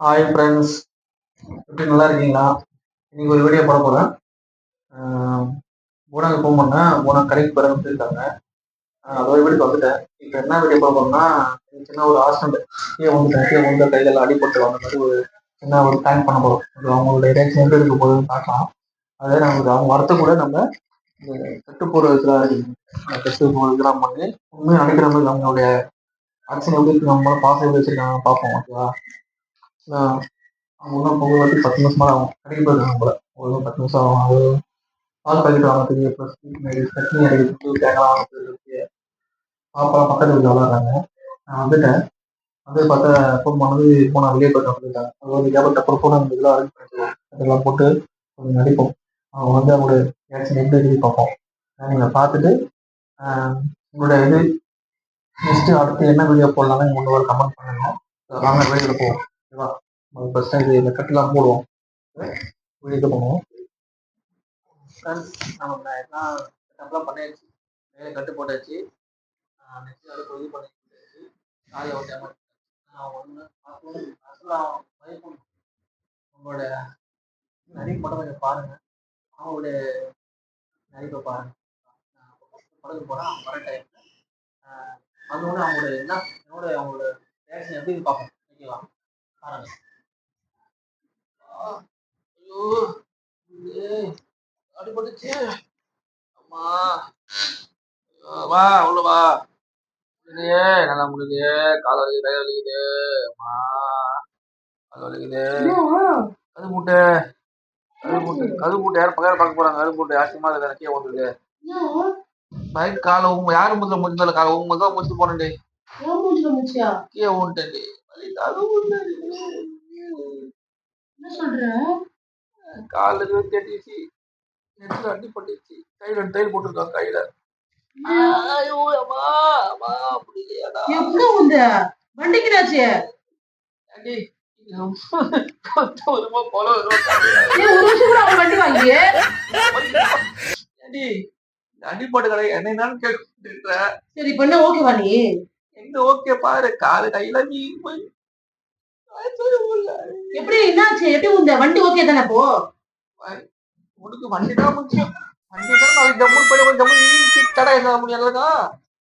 Hi friends எப்படி நல்லா இருக்கீங்களா இன்னைக்கு ஒரு வீடியோ போட போகிறேன் பூனாக்கு ஃபோன் பண்ணேன். பூனா கடைக்கு போகிறேன்னு சொல்லியிருக்காங்க. அதோட வீட்டுக்கு வந்துட்டேன். இப்போ என்ன வீடியோ போட போறேன்னா சின்ன ஒரு ஆக்சிடென்ட் கீழே வந்துட்டேன் கீழே வந்து கையில் அடிபட்டு வாங்க மாதிரி ஒரு சின்ன ஒரு பிளான் பண்ண போகிறோம் அது அவங்களோட ரியாக்ஷன் எப்படி இருக்க போகுதுன்னு பார்க்கலாம். அதே நமக்கு அவங்க வரத்து கூட நம்ம கெட்டு கட்டு இதெல்லாம் இருக்குது கெட்டு கட்டு போடுற இதெல்லாம் பண்ணி உண்மையாக நினைக்கிற மாதிரி அவங்களுடைய ஆக்ஷன் எப்படி இருக்கு நம்ம பாசம் எப்படி வச்சிருக்காங்க பார்ப்போம் ஓகேவா ஆஹ் அவங்க பொங்கல் வந்து பத்து நிமிஷமாக ஆகும். கடைக்கு போயிருக்காங்க போல. ஒரு பத்து நிமிஷம் ஆகும். அது பால் பாக்கெட் வாங்குறதுக்கு ப்ளஸ் சட்னி அடிக்கிறதுக்கு தேங்காய் வாங்குறதுக்கு பாப்பா பக்கத்து வீட்டில் விளாட்றாங்க நான் வந்துட்டேன். வந்து பார்த்தா ஃபோன் பண்ணது போனால் வெளியே போயிட்டு வந்துருக்காங்க அது வந்து கேபட் அப்புறம் ஃபோன் அந்த இதெல்லாம் அரேஞ்ச் பண்ணிடுவோம் அதெல்லாம் போட்டு கொஞ்சம் நடிப்போம். அவங்க வந்து அவங்களோட ரியாக்ஷன் எப்படி எழுதி பார்ப்போம். நீங்கள் பார்த்துட்டு உங்களோட இது நெக்ஸ்ட்டு அடுத்து என்ன வீடியோ போடலாம்னு நீங்கள் ஒரு கமெண்ட் பண்ணுங்க. வாங்க வீடியோவில் போவோம். ஓகேவா ஃபர்ஸ்ட் இது இந்த கட்டெல்லாம் போடுவோம். இது பண்ணுவோம். ஃப்ரெண்ட்ஸ் நம்ம எல்லாம் செட்டப்லாம் பண்ணியாச்சு. மேலே கட்டு போட்டாச்சு. நெக்ஸ்ட் அடுப்பு இது பண்ணியாச்சு காலை ஓட்டாம ஒன்று உங்களோட நடிப்பு மட்டும் கொஞ்சம் பாருங்க. அவங்களுடைய நடிப்பை பாருங்கள் படகு போனால் அவங்க வர டைம் வந்தோடனே அவங்களோட என்ன என்னோட அவங்களோட ரியாக்ஷன் எப்படி பார்ப்போம். ஓகேவா? அடிபட்டுச்சு. அம்மா. வா உள்ள வா. முடியலையே நல்லா முடியலையே கால் வலிக்குது கை வலிக்குது. அம்மா கால் வலிக்குது. கது மூட்டை. கது மூட்டை. கது மூட்டை யாரும் பக்கம் பார்க்க போறாங்க. கது மூட்டை ஆச்சரியமா இருக்கு. எனக்கே ஓட்டுது பைக் காலை உங்க யாரு முதல்ல முடிந்தால காலை உங்க முதல்ல முடிச்சு போனேன்டி. கீழே காலை என்ன சொல்ற? காலுக்கு கட்டிச்சு நெத்தில அடி பட்டுச்சு கையில தையல் போட்டிருக்காங்க கையில. எப்படி உந்த வண்டிக்குனாச்சு அடி வருமா போல வருமா ஏன் ஒரு வருஷம் கூட என்னன்னு இருக்க சரி இப்ப என்ன ஓகேவா நீ? எங்க ஓகே பாரு காலு கையில நீ போய். எப்படி என்னாச்சு? எப்படி உந்த வண்டி ஓகே தானே போ உனக்கு வண்டி தான் முக்கியம். வண்டி தான் நாளைக்கு ஜம்மு போய் ஜம்மு ஈஸி கடை என்ன முடியாதுக்கா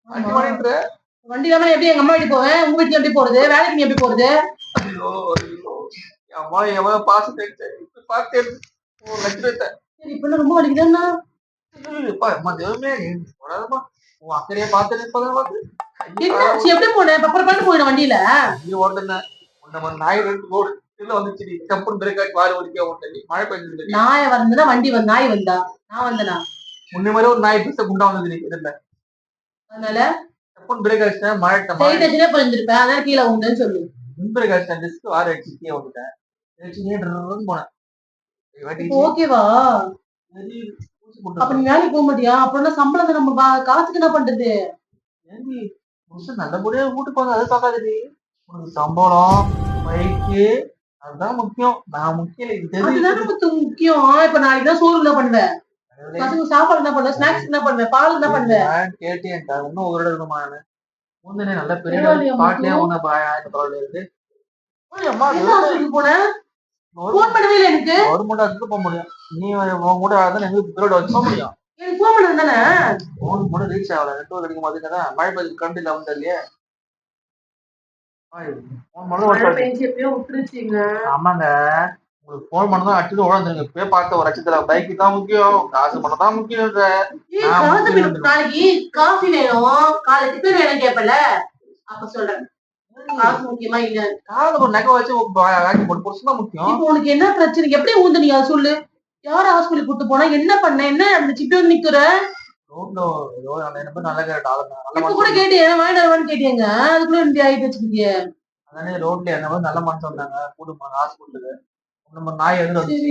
வண்டி வாங்கிட்டு வண்டி இல்லாம எப்படி எங்க அம்மா வீட்டுக்கு போவேன் உங்க வீட்டுக்கு எப்படி போறது? வேலைக்கு நீ எப்படி போறது? ஐயோ என் அம்மா எவன் பாசத்தை எடுத்தேன் இப்ப பார்த்தேன் ஒரு லட்சத்தை சரி இப்ப ரொம்ப வலிக்குதுன்னா அம்மா தெய்வமே நீ போடாதம்மா. உன் அக்கறையை பார்த்துட்டு இப்பதான் பார்த்து? என்னாச்சு எப்படி போனேன்? பப்பர் பண்ணி போயிடும் வண்டியில. ஐயோ ஓட்டுனேன் உன்ன மாதிரி நாய் ரெண்டு போடு. இல்ல வந்துச்சு நீ. கப்புன்னு பிரேக் வாரி ஒடிக்க ஓட்ட நீ? மழை பெஞ்சு நாய வந்தனா வண்டி வந்து நாய் வந்தா? நான் வந்தனா? முன்ன மாதிரி ஒரு நாய் பிச குண்டா வந்தது நீ இதுல அதனால? கப்புன்னு பிரேக் அடிச்சிட்டேன் மழை ஸ்டேஷனே புரிஞ்சிருப்பேன். அதனால கீழே உண்டுன்னு சொல்லு. பிரேக் அடிச்சிட்டேன் டிஸ்க் வாரி அடிச்சு கீழே நீ ட்ருன்னு போனேன். ஓகேவா? அப்ப நீ வேலைக்கு போக மாட்டியா அப்புறம் சம்பளம் நம்ம காசுக்கு என்ன பண்றது? புருஷன் நல்லபடியா வீட்டுக்கு வந்து அதை பார்க்காதடி. உனக்கு சம்பளம் பைக்கு அதுதான் முக்கியம். நான் முக்கியம் இது தெரிஞ்சு முக்கியம். இப்ப நாளைக்கு தான் சோறு என்ன பண்ணுவேன் பசங்க சாப்பாடு என்ன பண்ணுவேன் ஸ்நாக்ஸ் என்ன பண்ணுவேன் பால் என்ன பண்ணுவேன் கேட்டேன் இன்னும் ஒரு இருக்குமா நானு? முந்தனே நல்ல பெரிய பாட்டிலே பரவாயில்ல இருக்கு போனேன் போன் பண்ணவே இல்லை எனக்கு. ஒரு மூட்டை அதுக்கு போக முடியும். நீ உன் கூட தான் எங்களுக்கு பிரோட வச்சு போக முடியும். எனக்கு பண்ணது தானே? போன் கூட ரீச் ஆகல. நெட்ஒர்க் கிடைக்கும் போது தான் மழை பெய்யுது இல்லை வந்து இல்லையே ஆமாங்க. உங்களுக்கு போன் பண்ணதான் அடிச்சுட்டு உழந்துருங்க இப்பயே பார்த்த ஒரு லட்சத்துல பைக்கு தான் முக்கியம் காசு பண்ண தான் முக்கியம். நாளைக்கு காஃபி வேணும். காலை டிஃபன் வேணும் கேப்பல அப்ப சொல்றேன். காசு முக்கியமா இல்ல காது ஒரு நகை வச்சு வாங்கி போட்டு புருஷன் தான் முக்கியம். இப்போ உனக்கு என்ன பிரச்சனை? எப்படி ஊந்து நீ சொல்லு? யார் ஹாஸ்பிட்டல் கூட்டு போனா? என்ன பண்ண? என்ன அந்த நிக்கிற? ரோட்ல என்ன இப்ப கூட கேட்டியா? வாங்கிட்டு கேட்டியாங்க? அதுக்குள்ள இப்படி ஆயிட்டு வச்சுக்கிட்டியே. அதானே ரோட்ல என்ன நல்ல மனுஷன் வந்தாங்க. கூட்டு போனாங்க ஹாஸ்பிட்டலுக்கு நம்ம நாய்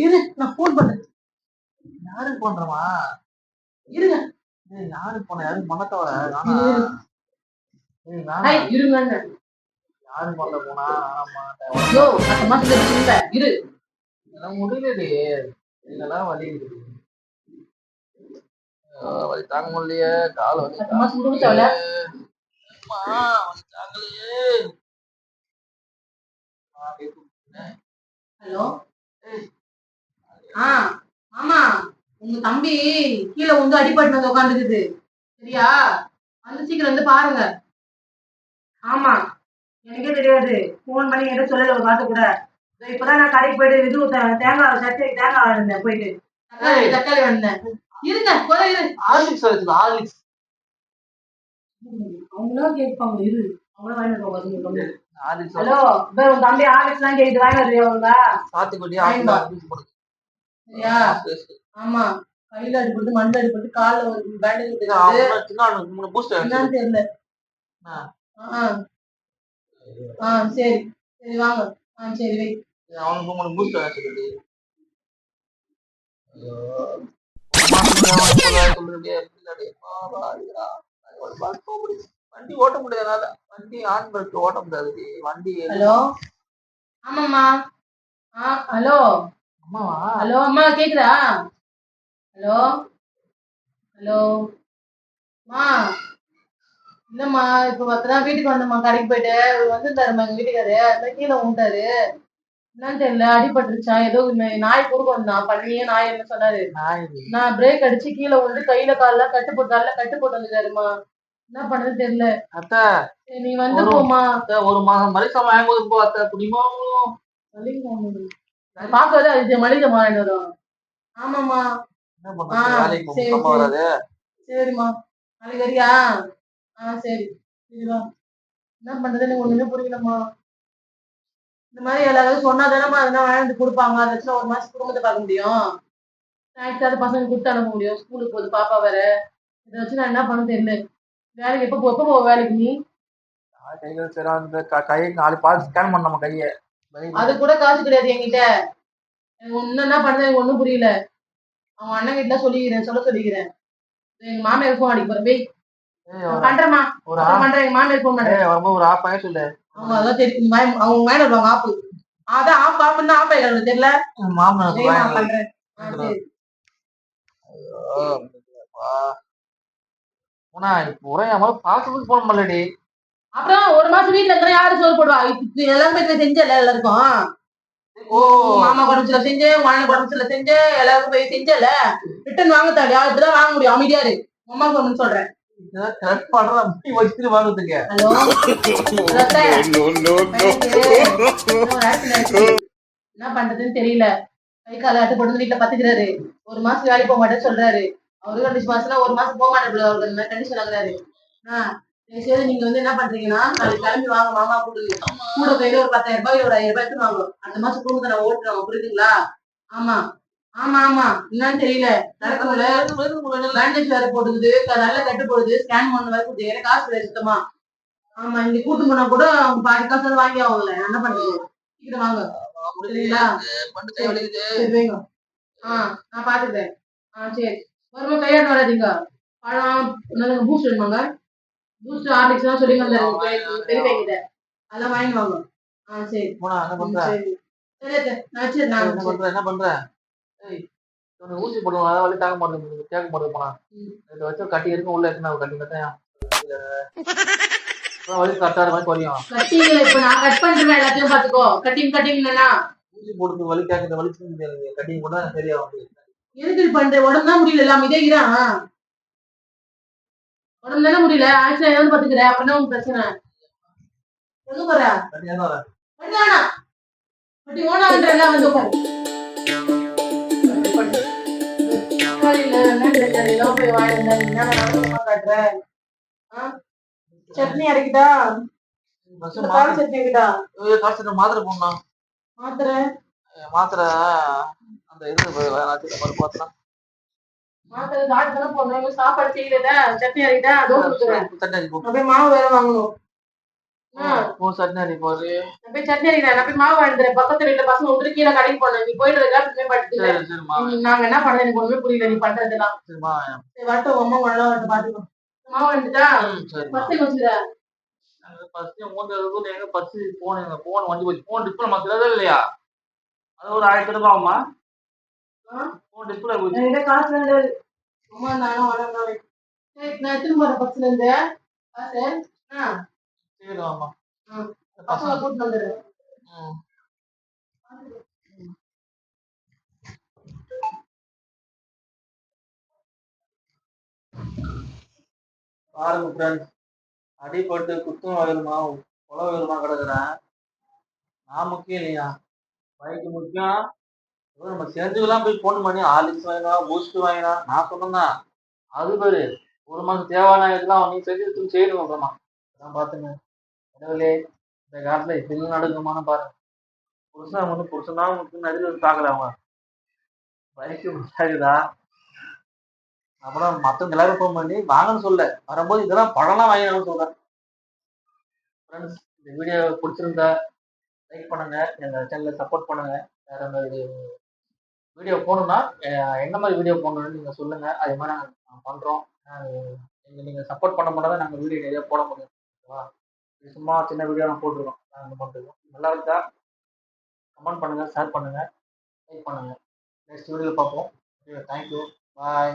இரு. நான் போன் பண்றேன். யாருக்கு பண்றமா இருங்க. யாருக்கு போன யாருக்கு பண்ண தவிர நானா இரு. ஏய் ஹாய் வேணாம் இருங்க யாருக்கு பண்ண போனா ஆமா யோ அந்த மாசத்துல இல்ல. இரு. எல்லாம் முடியலடி இதெல்லாம் வலி வலி தாங்க முடியலையே கால் வலி தாங்கலையே. ஹலோ? ஆ ஆமா உங்க தம்பி கீழே வந்து அடிபட்டு வந்து உட்காந்துக்குது சரியா? வந்து சீக்கிரம் வந்து பாருங்க. ஆமா. எனக்கே தெரியாது. ஃபோன் பண்ணி என்கிட்ட சொல்லல ஒரு வார்த்தை கூட. இப்பதான் நான் கடைக்கு போயிட்டு இது தேங்காய் சட்டை தேங்காய் வாங்கினேன் போயிட்டு. தக்காளி தக்காளி வாங்கினேன் இருங்க ஹார்லிக்ஸ் வருது ஹார்லிக்ஸ் அவங்களும் கேட்பாங்க இரு. அவங்களும் வாங்கிட்டு ஹார்லிக்ஸ் ஹலோ உன் தம்பி கேக்குது வாங்கி வருவியா அவங்க சாத்துக்குடி ஆமா. கையில அடிபட்டு மண்ணில் அடிபட்டு கால்ல ஒரு பேண்டேஜ் மூணு என்னன்னு தெரியல. ஆ. சரி. சரி வாங்க. ஆ சரி வை. அவனுக்கு வச்சுக்கிட்டு வண்டி ஓட்ட முடியாதனால வண்டி ஆன் பண்ணிட்டு ஓட்ட முடியாது வண்டி ஹலோ? ஆமாம்மா. ஆ ஹலோ? அம்மாவா? ஹலோ அம்மா கேக்குதா? ஹலோ? ஹலோ? அம்மா இல்லம்மா இப்ப அப்பதான் வீட்டுக்கு வந்தம்மா கடைக்கு போயிட்டு. இவர் வந்திருந்தாரும்மா எங்க வீட்டுக்காரு. அதான் கீழே விட்டாரு என்னன்னு தெரியல அடிபட்டுருச்சா? ஏதோ நாய் குறுக்க வந்தான் பண்ணியே நாய் என்ன சொன்னாரு. நான் பிரேக் அடிச்சு கீழே விழுந்து கையில கால்ல கட்டு போட்டு கால்ல கட்டு போட்டு வந்துட்டாருமா என்ன பண்றது தெரியல. அத்தை நீ வந்து போமா ஒரு மாசம் மரிசம் வாங்கும்போது போ அத்தை புரியுமா பாக்காத அது மாறிட்டு வரும் ஆமாம்மா. என்ன ஆ, பண்றது? வேலைக்கு சரி, போகாம சரி. வராது. சரிம்மா. நாளைக்கு வரியா? ஆ சரி. சரி வா என்ன பண்றது? எனக்கு ஒண்ணுமே புரியலம்மா. இந்த மாதிரி எல்லாரும் சொன்னா தானம்மா அதெல்லாம் வாங்கிட்டு கொடுப்பாங்க. அதை வச்சு ஒரு மாசம் குடும்பத்தை பார்க்க முடியும். ஸ்நாக்ஸ் பசங்க கொடுத்து அனுப்ப முடியும். ஸ்கூலுக்கு போகுது பாப்பா வேற. இதை வச்சு நான் என்ன பண்ண தெரியல. வேலைக்கு எப்போ எப்போ போவ வேலைக்கு நீ? கைகள் சரி அந்த கையை நாலு பார்த்து ஸ்கேன் பண்ண நம்ம கையை. அது கூட காசு கிடையாது என்கிட்ட. எனக்கு ஒன்னும் என்ன பண்றது எனக்கு ஒண்ணும் புரியல. அவன் அண்ணன் கிட்ட சொல்லிக்கிறேன் சொல்ல சொல்லிக்கிறேன். எங்க மாமியார் ஃபோன் அடிக்க போறேன். பண்றேம்மா. ஒரு பண்றேன். மாமியார் ஃபோன் பண்றேன். ஒரு ஆஃப் ஆயிரம் சொல்லு. அவங்க அதான் தெரியும். வாங்கி- அவங்க வாங்கிட்டு வருவாங்க ஆப்பு. அதான் ஆப் ஆப் தான் ஆப் ஆயிடுறது தெரியல? வாங்கி பண்றேன். போனா இப்போ ஒரே மாதிரி பாசத்துக்கு போன மாட்டடி அப்புறம் ஒரு மாசம் வீட்டுல இருக்கிற யாரு சோறு போடுவா? எல்லாருமே செஞ்சல எல்லாருக்கும். ஓ. மாமா குடம்புல செஞ்சு அண்ணன் குடம்புல செஞ்சு எல்லாருக்கும் போய் செஞ்சல ரிட்டர்ன் வாங்க இப்படிதான் வாங்க முடியும். அமைதியா இரு. உங்க அம்மா சொல்றேன். கரெக்ட் பண்ற வச்சுட்டு. என்ன பண்றதுன்னு தெரியல. கை கால அட்டு போட்டு வீட்டுல பத்துக்கிறாரு. ஒரு மாசம் வேலைக்கு போக மாட்டேன்னு சொல்றாரு. அவரு மாசம்னா ஒரு மாசம் போக மாட்டேன் கண்டிஷன் ஆகுறாரு ஆஹ் சரி நீங்க வந்து என்ன பண்றீங்கன்னா நாளைக்கு கிளம்பி வாங்க மாமா கூடுங்க கூட கையில ஒரு பத்தாயிரம் ரூபாய் ஒரு ஆயிரம் ரூபாய் எடுத்துன்னு வாங்க. அந்த மாசம் குடும்பத்தை நான் ஓட்டுறோம் புரியுதுங்களா? ஆமா. ஆமா ஆமா. என்னன்னு தெரியல. பேண்டேஜ் வேற போட்டுக்குது. நல்ல கட்டு போடுது. ஸ்கேன் பண்ண வேற எனக்கு காசு கிடையாது சுத்தமா. ஆமா இங்க கூட்டு போனா கூட பாதி காசு வாங்கி ஆகல. என்ன பண்றது? சீக்கிரம் வாங்க. சரிங்களா? சரி. வைங்க ஆ நான் பாத்துக்கிறேன். ஆ சரி. வரும்போது கையாட்டு வராதீங்க பழம் என்னது பூஸ்ட் வேணுமாங்க? பூஸ்ட் ஹார்லிக்ஸ் எல்லாம் சொல்லி பெரிய அதெல்லாம் வாங்கி வாங்க. ஆ சரி. சரி. நான் என்ன பண்ற? என்ன பண்ற? இவனுக்கு ஊசி போடுவோம் அதாவது வலி தாங்க மாட்டேங்குது. கேட்க மாட்டேங்குது போனா. இதை வச்சு கட்டி இருக்கு. உள்ள இருக்கு கட்டி கட்டையா வலி கரெக்டா மாதிரி குறையும் கட்டிங்கள இப்ப நான் கட் பண்றேன். எல்லாத்தையும் பாத்துக்கோ கட்டிங் ஊசி போடுறது வலி கேட்கறது வலிச்சு எனக்கு கட்டிங் கூட சரியா வந்து எதுக்கு பண்ற? உடம்பு தான் முடியல. எல்லாம் இதே இதான் உடம்பு தானே முடியல. ஆக்சுவலா ஏதாவது பாத்துக்கிற அப்ப என்ன உன் பிரச்சனை? எங்க போற? பட்டி ஓனான்ற எல்லாம் வந்து உட்காரு. போய் நீ என்ன நடனமா காட்டுற? ஆ? சட்னி இந்த கார சட்னி மாத்திரை போடணும் மாத்திரை? மாத்திரை அந்த இது பார்த்தா மாத்திரை சாப்பிட்டு தானே போடணும். சாப்பாடு செய்யல சட்னி அரைக்கிட்டா தோசை சட்னி போய் மாவு வேற வாங்கணும். ஓ சட்னி அடி போடு நான் போய் சட்னி அரைக்கிறேன் நான் போய் மாவு வீட்டுல பசங்க விட்டு கீழே கடைக்கு போனேன் நீ போயிட்டு இருக்கா சரிம்மா நாங்க என்ன பண்றது? எனக்கு ஒண்ணுமே புரியல. நீ பண்றதெல்லாம். சரிம்மா சரி வரட்டும். உங்க அம்மா நல்லா வரட்டும். பாத்துக்கோ. மாவு வந்துட்டா ம், சரிம்மா பசங்க வச்சுக்கிறேன் ஃபர்ஸ்ட் மூணு அளவுக்கு எங்க பஸ் போன் எங்க போன் வண்டி போச்சு. போன் டிஸ்பிளே மாத்திரதே இல்லையா? அது ஒரு ஆயிரத்தி ரூபாய் ஆகுமா ஆ? போன் டிஸ்பிளே போச்சு. காசு அம்மா நானும் சரி நான் போறேன் பஸ்ல இருந்து சரி ஆமா பசங்களை வந்துடுறேன். பாருங்க ஃப்ரெண்ட்ஸ் அடிபட்டு குத்தும் வயலுமா கொலை வயலுமா கிடக்குறேன். நான் முக்கியம் இல்லையா? பைக்கு முக்கியம். நம்ம செஞ்சுக்கலாம் போய் ஃபோன் பண்ணி ஹார்லிக்ஸ் வாங்கினா பூஸ்ட் வாங்கினா நான் சொன்னேன்னா அது பேரு ஒரு மாதம் தேவையான இதெல்லாம் நீ செஞ்சு செய்யணும் அப்புறமா. அதான் பார்த்துங்க கடவுளே இந்த காலத்துல எப்படி நடக்குமான்னு பாருங்க. புருஷன் வந்து புருஷன் தான் முக்கியம். நடுவில் வந்து பார்க்கல அவங்க. அப்புறம் மற்றவங்க எல்லாரும் ஃபோன் பண்ணி வாங்கன்னு சொல்ல வரும்போது இதெல்லாம் பழம்லாம் வாங்கினாலும் சொல்றேன் ஃப்ரெண்ட்ஸ் இந்த வீடியோ பிடிச்சிருந்தா லைக் பண்ணுங்க. எங்க சேனலை சப்போர்ட் பண்ணுங்க. வேற மாதிரி வீடியோ போகணும்னா என்ன மாதிரி வீடியோ போடணும்னு நீங்க சொல்லுங்க. அதே மாதிரி நாங்கள் பண்றோம். அஹ் நீங்கள் நீங்க சப்போர்ட் பண்ண மாட்டா நாங்கள் வீடியோ நிறைய போட முடியும். ஓகேவா? சும்மா சின்ன வீடியோ நான் போட்டிருக்கோம். நாங்கள் பண்ணிருக்கோம் நல்லா இருக்கா கமெண்ட் பண்ணுங்கள் ஷேர் பண்ணுங்கள் லைக் பண்ணுங்கள் நெக்ஸ்ட் வீடியோவில் பார்ப்போம். Thank you bye